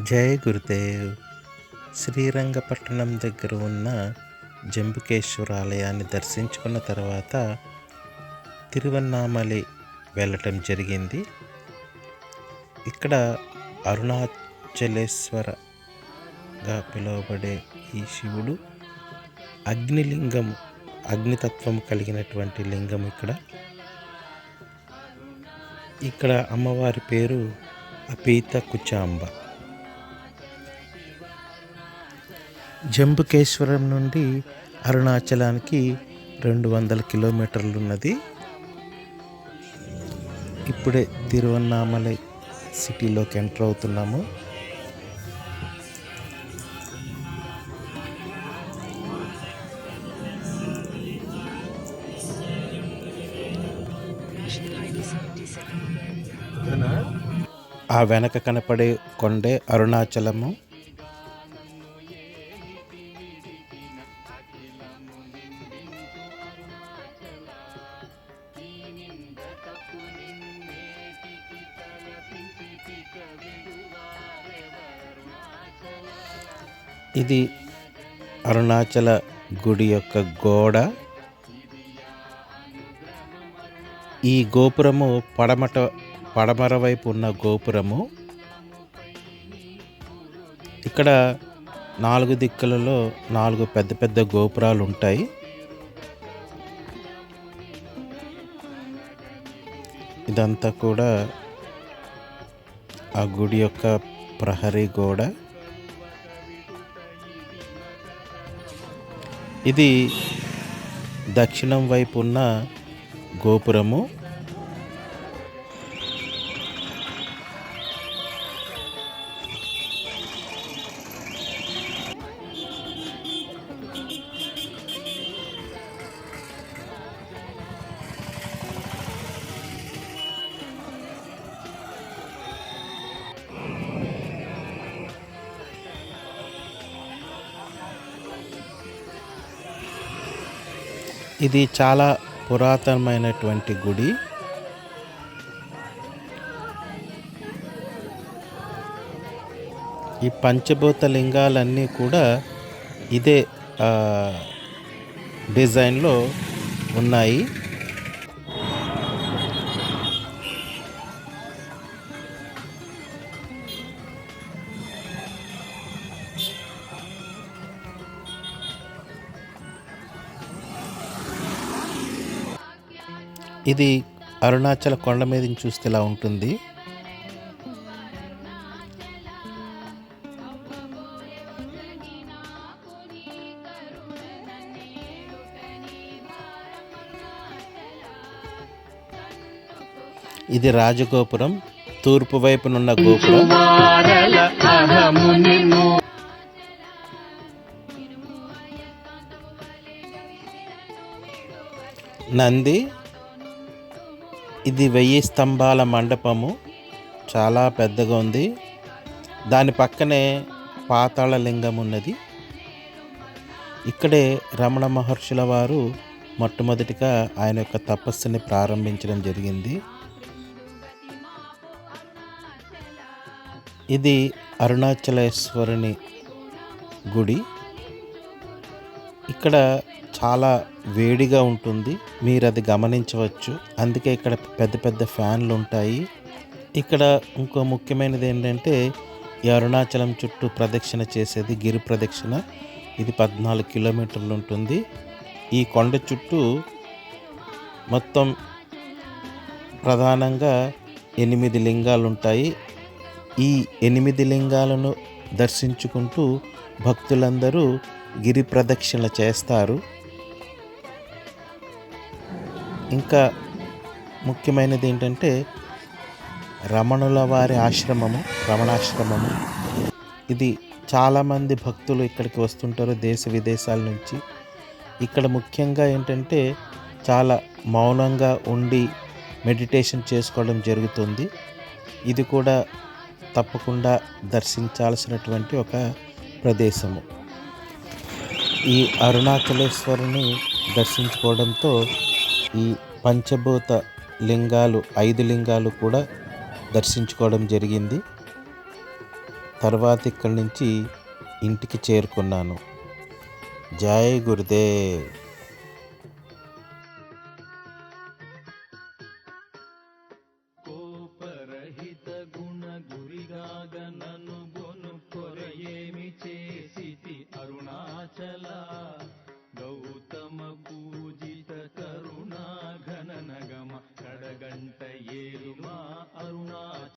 జయ గురుదేవ్. శ్రీరంగపట్టణం దగ్గర ఉన్న జంబుకేశ్వర ఆలయాన్ని దర్శించుకున్న తర్వాత తిరువన్నామలి వెళ్ళటం జరిగింది. ఇక్కడ అరుణాచలేశ్వరగా పిలువబడే ఈ శివుడు అగ్నిలింగం అగ్నితత్వం కలిగినటువంటి లింగం ఇక్కడ. ఇక్కడ అమ్మవారి పేరు అపీత కుచాంబ జంబుకేశ్వరం నుండి అరుణాచలానికి రెండు వందల కిలోమీటర్లు ఉన్నది ఇప్పుడే తిరువన్నామలై సిటీలోకి ఎంటర్ అవుతున్నాము. ఆ వెనక కనపడే కొండే అరుణాచలము. ఇది అరుణాచల గుడి యొక్క గోడ. ఈ గోపురము పడమట పడమర వైపు ఉన్న గోపురము. ఇక్కడ నాలుగు దిక్కులలో నాలుగు పెద్ద పెద్ద గోపురాలు ఉంటాయి. ఇదంతా కూడా ఆ గుడి యొక్క ప్రహరీ గోడ. ఇది దక్షిణం వైపు ఉన్న గోపురము. ఇది చాలా పురాతనమైనటువంటి గుడి. ఈ పంచభూత లింగాలన్నీ కూడా ఇదే డిజైన్లో ఉన్నాయి. ఇది అరుణాచల కొండ మీద చూస్తేలా చూస్తే ఇలా ఉంటుంది. ఇది రాజగోపురం తూర్పు వైపునున్న గోపురం. నంది ఇది వెయ్యి స్తంభాల మండపము. చాలా పెద్దగా ఉంది. దాని పక్కనే పాతాళ లింగం ఉన్నది. ఇక్కడే రమణ మహర్షుల వారు మొట్టమొదటిగా ఆయన యొక్క తపస్సుని ప్రారంభించడం జరిగింది. ఇది అరుణాచలేశ్వరుని గుడి. ఇక్కడ చాలా వేడిగా ఉంటుంది. మీరు అది గమనించవచ్చు. అందుకే ఇక్కడ పెద్ద పెద్ద ఫ్యాన్లు ఉంటాయి. ఇక్కడ ఇంకో ముఖ్యమైనది ఏంటంటే ఈ అరుణాచలం చుట్టూ ప్రదక్షిణ చేసేది గిరి ప్రదక్షిణ. ఇది పద్నాలుగు కిలోమీటర్లు ఉంటుంది. ఈ కొండ చుట్టూ మొత్తం ప్రధానంగా ఎనిమిది లింగాలు ఉంటాయి ఈ ఎనిమిది లింగాలను దర్శించుకుంటూ భక్తులందరూ గిరి ప్రదక్షిణ చేస్తారు. ఇంకా ముఖ్యమైనది ఏంటంటే రమణుల వారి ఆశ్రమము రమణాశ్రమము. ఇది చాలామంది భక్తులు ఇక్కడికి వస్తుంటారు దేశ విదేశాల నుంచి. ఇక్కడ ముఖ్యంగా ఏంటంటే చాలా మౌనంగా ఉండి మెడిటేషన్ చేసుకోవడం జరుగుతుంది. ఇది కూడా తప్పకుండా దర్శించాల్సినటువంటి ఒక ప్రదేశము. ఈ అరుణాచలేశ్వరుని దర్శించుకోవడంతో ఈ పంచభూత లింగాలు ఐదు లింగాలు కూడా దర్శించుకోవడం జరిగింది. తర్వాత ఇక్కడి నుంచి ఇంటికి చేరుకున్నాను. జై గురుదేవ్.